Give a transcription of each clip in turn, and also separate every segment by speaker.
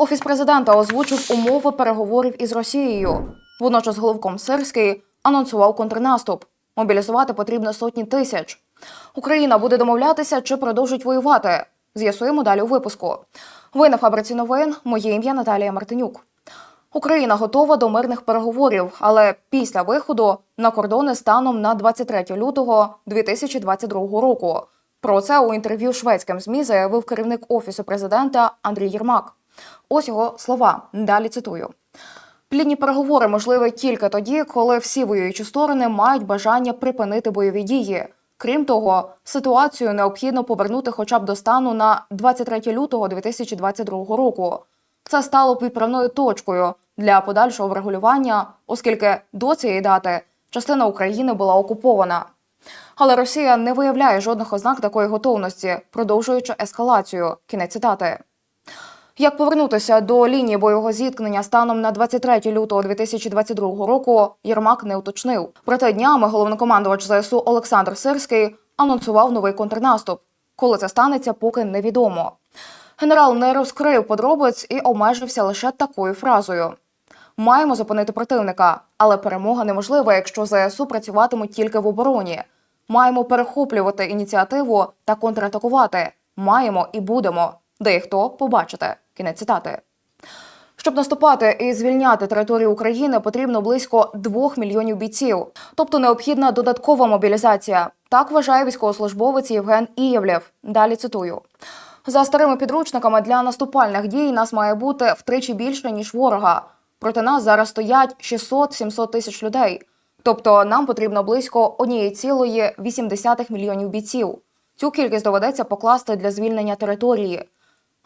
Speaker 1: Офіс президента озвучив умови переговорів із Росією. Водночас головком Сирський анонсував контрнаступ. Мобілізувати потрібно сотні тисяч. Україна буде домовлятися чи продовжить воювати. З'ясуємо далі у випуску. Ви на фабриці новин. Моє ім'я Наталія Мартинюк. Україна готова до мирних переговорів, але після виходу на кордони станом на 23 лютого 2022 року. Про це у інтерв'ю шведським ЗМІ заявив керівник офісу президента Андрій Єрмак. Ось його слова. Далі цитую. Плідні переговори можливі тільки тоді, коли всі воюючі сторони мають бажання припинити бойові дії. Крім того, ситуацію необхідно повернути хоча б до стану на 23 лютого 2022 року. Це стало б відправною точкою для подальшого врегулювання, оскільки до цієї дати частина України була окупована. Але Росія не виявляє жодних ознак такої готовності, продовжуючи ескалацію. Кінець цитати. Як повернутися до лінії бойового зіткнення станом на 23 лютого 2022 року, Єрмак не уточнив. Проте днями головнокомандувач ЗСУ Олександр Сирський анонсував новий контрнаступ. Коли це станеться, поки невідомо. Генерал не розкрив подробиць і обмежився лише такою фразою: маємо зупинити противника, але перемога неможлива, якщо ЗСУ працюватимуть тільки в обороні. Маємо перехоплювати ініціативу та контратакувати. Маємо і будемо. Де і хто побачите. Кінець цитати. Щоб наступати і звільняти територію України, потрібно близько 2 мільйонів бійців, тобто необхідна додаткова мобілізація. Так вважає військовослужбовець Євген Ієвлєв. Далі цитую. За старими підручниками для наступальних дій нас має бути втричі більше ніж ворога. Проти нас зараз стоять 600-700 тисяч людей. Тобто нам потрібно близько 1,8 мільйонів бійців. Цю кількість доведеться покласти для звільнення території.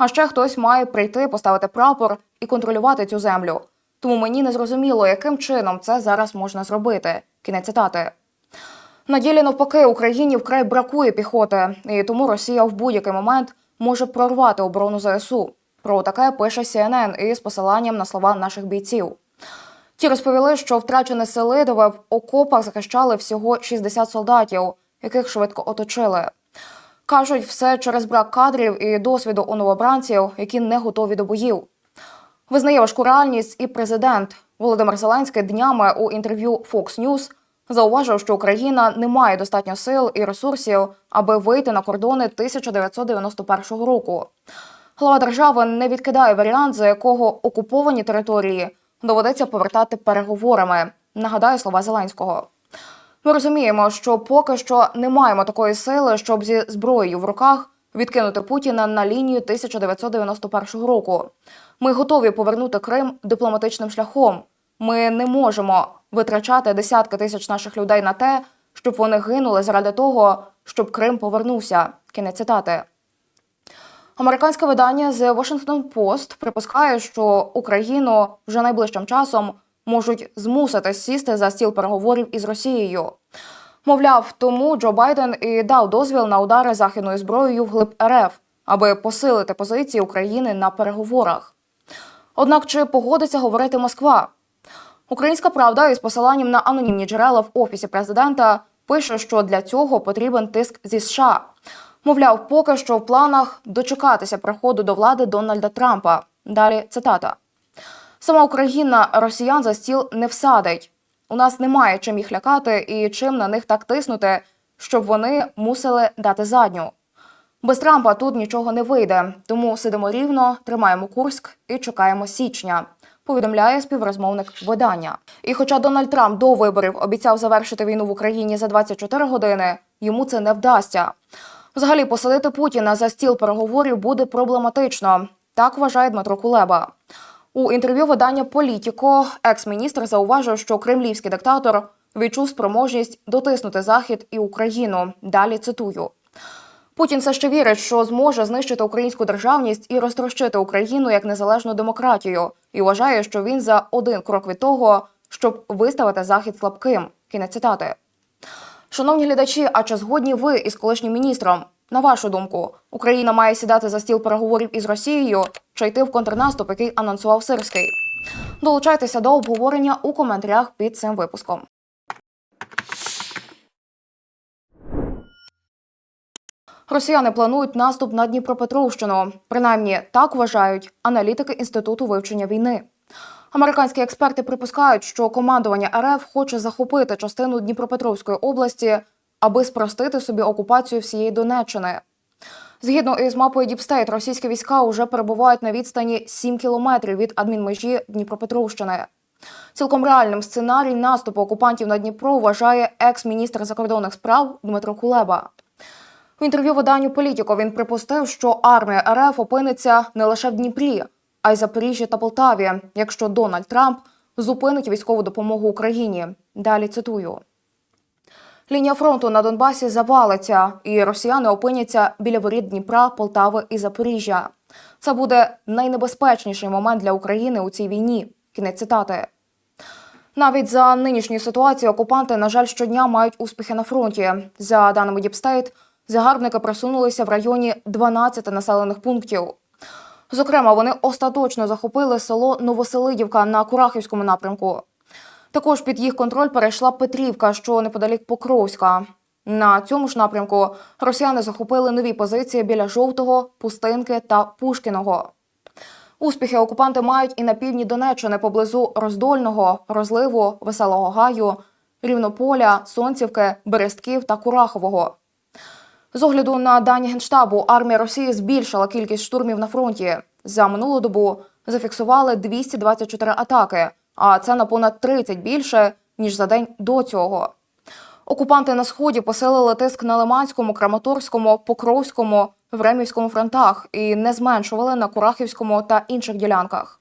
Speaker 1: А ще хтось має прийти, поставити прапор і контролювати цю землю. Тому мені не зрозуміло, яким чином це зараз можна зробити. Кінець цитати. На ділі навпаки Україні вкрай бракує піхоти, і тому Росія в будь-який момент може прорвати оборону ЗСУ. Про таке пише CNN із посиланням на слова наших бійців. Ті розповіли, що втрачені сили ДВ в окопах захищали всього 60 солдатів, яких швидко оточили. Кажуть, все через брак кадрів і досвіду у новобранців, які не готові до боїв. Визнає важку реальність і президент Володимир Зеленський днями у інтерв'ю Fox News зауважив, що Україна не має достатньо сил і ресурсів, аби вийти на кордони 1991 року. Глава держави не відкидає варіант, за якого окуповані території доведеться повертати переговорами. Нагадаю слова Зеленського. Ми розуміємо, що поки що не маємо такої сили, щоб зі зброєю в руках відкинути Путіна на лінію 1991 року. Ми готові повернути Крим дипломатичним шляхом. Ми не можемо витрачати десятки тисяч наших людей на те, щоб вони гинули заради того, щоб Крим повернувся. Кінець цитати. Американське видання The Washington Post припускає, що Україну вже найближчим часом можуть змусити сісти за стіл переговорів із Росією. Мовляв, тому Джо Байден і дав дозвіл на удари західною зброєю вглиб РФ, аби посилити позиції України на переговорах. Однак чи погодиться говорити Москва? Українська правда із посиланням на анонімні джерела в офісі президента пише, що для цього потрібен тиск зі США. Мовляв, поки що в планах дочекатися приходу до влади Дональда Трампа. Далі цитата. Сама Україна росіян за стіл не всадить. У нас немає чим їх лякати і чим на них так тиснути, щоб вони мусили дати задню. Без Трампа тут нічого не вийде, тому сидимо рівно, тримаємо Курськ і чекаємо січня. Повідомляє співрозмовник видання. І хоча Дональд Трамп до виборів обіцяв завершити війну в Україні за 24 години, йому це не вдасться. Взагалі, посадити Путіна за стіл переговорів буде проблематично. Так вважає Дмитро Кулеба. У інтерв'ю видання Політіко екс-міністр зауважив, що кремлівський диктатор відчув спроможність дотиснути Захід і Україну. Далі цитую. Путін все ще вірить, що зможе знищити українську державність і розтрощити Україну як незалежну демократію, і вважає, що він за один крок від того, щоб виставити захід слабким. Кінець цитати. Шановні глядачі, а чи згодні ви із колишнім міністром? На вашу думку, Україна має сідати за стіл переговорів із Росією чи йти в контрнаступ, який анонсував Сирський? Долучайтеся до обговорення у коментарях під цим випуском. Росіяни планують наступ на Дніпропетровщину. Принаймні так вважають аналітики інституту вивчення війни. Американські експерти припускають, що командування РФ хоче захопити частину Дніпропетровської області, аби спростити собі окупацію всієї Донеччини. Згідно із мапою Діпстейт, російські війська вже перебувають на відстані 7 кілометрів від адмінмежі Дніпропетровщини. Цілком реальним сценарій наступу окупантів на Дніпро вважає екс-міністр закордонних справ Дмитро Кулеба. В інтерв'ю виданню Політіко він припустив, що армія РФ опиниться не лише в Дніпрі, а й Запоріжжі та Полтаві, якщо Дональд Трамп зупинить військову допомогу Україні. Далі цитую. Лінія фронту на Донбасі завалиться, і росіяни опиняться біля воріт Дніпра, Полтави і Запоріжжя. Це буде найнебезпечніший момент для України у цій війні. Кінець цитати. Навіть за нинішньої ситуації окупанти, на жаль, щодня мають успіхи на фронті. За даними Діпстейт, загарбники просунулися в районі 12 населених пунктів. Зокрема, вони остаточно захопили село Новоселидівка на Курахівському напрямку. Також під їх контроль перейшла Петрівка, що неподалік Покровська. На цьому ж напрямку росіяни захопили нові позиції біля Жовтого, Пустинки та Пушкіного. Успіхи окупанти мають і на півдні Донеччини поблизу Роздольного, Розливу, Веселого Гаю, Рівнополя, Сонцівки, Берестків та Курахового. З огляду на дані генштабу, армія Росії збільшила кількість штурмів на фронті. За минулу добу зафіксували 224 атаки, а це на понад 30 більше ніж за день до цього. Окупанти на сході посилили тиск на Лиманському, Краматорському, Покровському, Времівському фронтах і не зменшували на Курахівському та інших ділянках.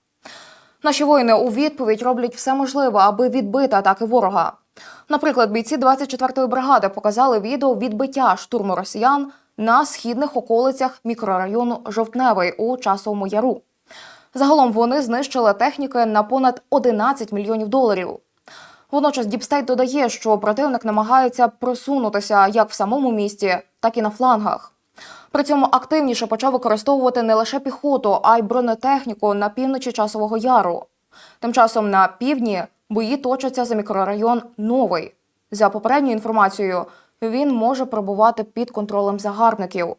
Speaker 1: Наші воїни у відповідь роблять все можливе, аби відбити атаки ворога. Наприклад, бійці 24-ї бригади показали відео відбиття штурму росіян на східних околицях мікрорайону Жовтневий у часовому яру. Загалом вони знищили техніки на понад 11 мільйонів доларів. Водночас Діпстейт додає, що противник намагається просунутися як в самому місті, так і на флангах. При цьому активніше почав використовувати не лише піхоту, а й бронетехніку на півночі часового яру. Тим часом на півдні бої точаться за мікрорайон Новий. За попередньою інформацією, він може перебувати під контролем загарбників.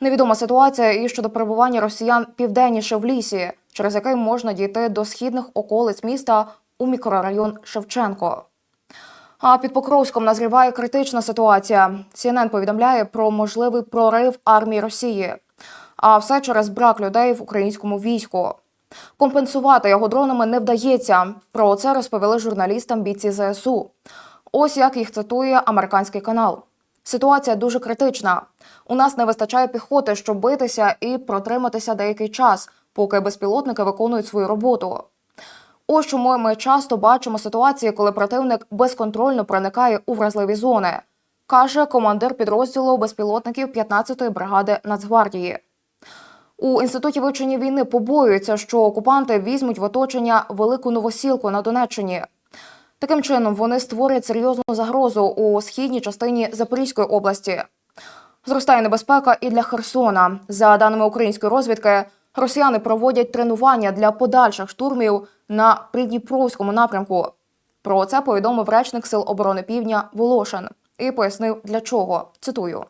Speaker 1: Невідома ситуація і щодо перебування росіян південніше в лісі, через який можна дійти до східних околиць міста у мікрорайон Шевченко. А під Покровськом назріває критична ситуація. CNN повідомляє про можливий прорив армії Росії. А все через брак людей в українському війську. Компенсувати його дронами не вдається. Про це розповіли журналістам бійці ЗСУ. Ось як їх цитує американський канал. Ситуація дуже критична. У нас не вистачає піхоти, щоб битися і протриматися деякий час, поки безпілотники виконують свою роботу. Ось чому ми часто бачимо ситуації, коли противник безконтрольно проникає у вразливі зони, каже командир підрозділу безпілотників 15-ї бригади Нацгвардії. У інституті вивчення війни побоюються, що окупанти візьмуть в оточення велику новосілку на Донеччині. Таким чином вони створять серйозну загрозу у східній частині Запорізької області. Зростає небезпека і для Херсона. За даними української розвідки, росіяни проводять тренування для подальших штурмів на Придніпровському напрямку. Про це повідомив речник Сил оборони Півдня Волошин і пояснив для чого. Цитую.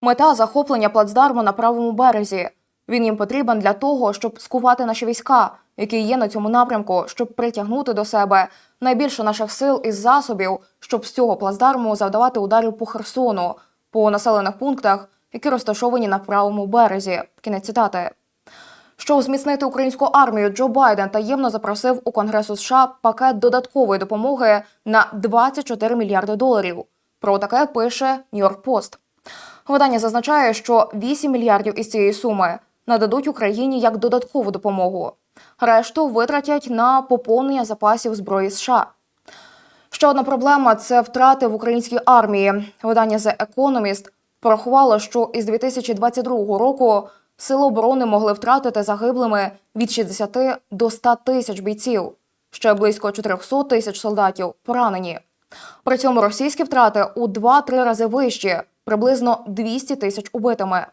Speaker 1: Мета захоплення плацдарму на правому березі. Він їм потрібен для того, щоб скувати наші війська, які є на цьому напрямку, щоб притягнути до себе найбільше наших сил і засобів, щоб з цього плацдарму завдавати ударів по Херсону, по населених пунктах, які розташовані на правому березі. Кінець цитати. Щоб зміцнити українську армію, Джо Байден таємно запросив у Конгресу США пакет додаткової допомоги на 24 мільярди доларів. Про таке пише Нью-Йорк Пост. Видання зазначає, що 8 мільярдів із цієї суми нададуть Україні як додаткову допомогу. Решту витратять на поповнення запасів зброї США. Ще одна проблема це втрати в українській армії. Видання The Economist порахувало, що із 2022 року сили оборони могли втратити загиблими від 60 до 100 тисяч бійців. Ще близько 400 тисяч солдатів поранені. При цьому російські втрати у 2-3 рази вищі, приблизно 200 тисяч убитими.